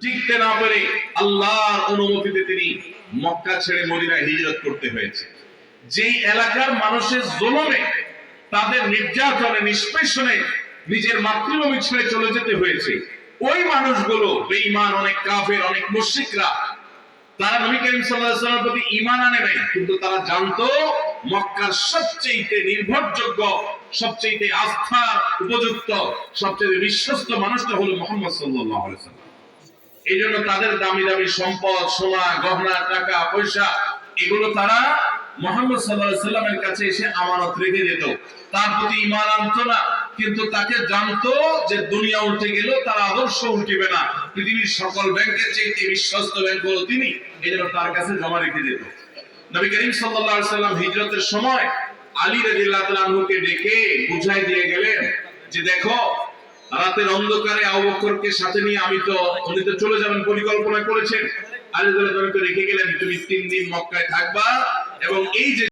টিকতে না পেরে আল্লাহর অনুমতিতে তিনি মক্কা ছেড়ে মদিনায় হিজরত করতে হয়েছে। যেই এলাকার মানুষের জলমে, তাদের নির্যাতনে, নিষ্পেষণে নিজের মাতৃভূমি ছেড়ে চলে যেতে হয়েছে। ওই মানুষগুলো বেঈমান, অনেক কাফের, অনেক মুশরিকরা, তারা নবী করিম সাল্লাল্লাহু প্রতি ঈমান আনে নাই, কিন্তু তারা জানতো মক্কার সবচেয়ে নির্ভরযোগ্য সবচেয়ে আস্থার, উপযুক্ত, সবচেয়ে বিশ্বস্ত মানুষটা হলো মুহাম্মদ সাল্লাল্লাহু আলাইহি এই জন্য তাদের দামি দামি সম্পদ, সোনা, গহনা, টাকা, পয়সা, এগুলো তারা মোহাম্মদ সাল্লাহ সাল্লামের কাছে এসে আমানত রেখে যেত তার প্রতি ইমান না, কিন্তু তাকে জানতো যে দুনিয়া গেল তার আদর্শ উল্টিবে না। পৃথিবীর সকল ব্যাংকের চাইতে বিশ্বস্ত ব্যাংক হলো তিনি এই জন্য তার কাছে জমা রেখে যেত নবী করিম সাল্লাল্লাহু সাল্লাম হিজরতের সময় আলী তাআলা ডেকে বুঝাই দিয়ে গেলেন যে দেখো রাতের অন্ধকারে আবকরকে বকরকে সাথে নিয়ে আমি তো উনি তো চলে যাবেন পরিকল্পনা করেছেন। আলী রেখে গেলেন, তুমি তিন দিন মক্কায় থাকবা এবং এই যে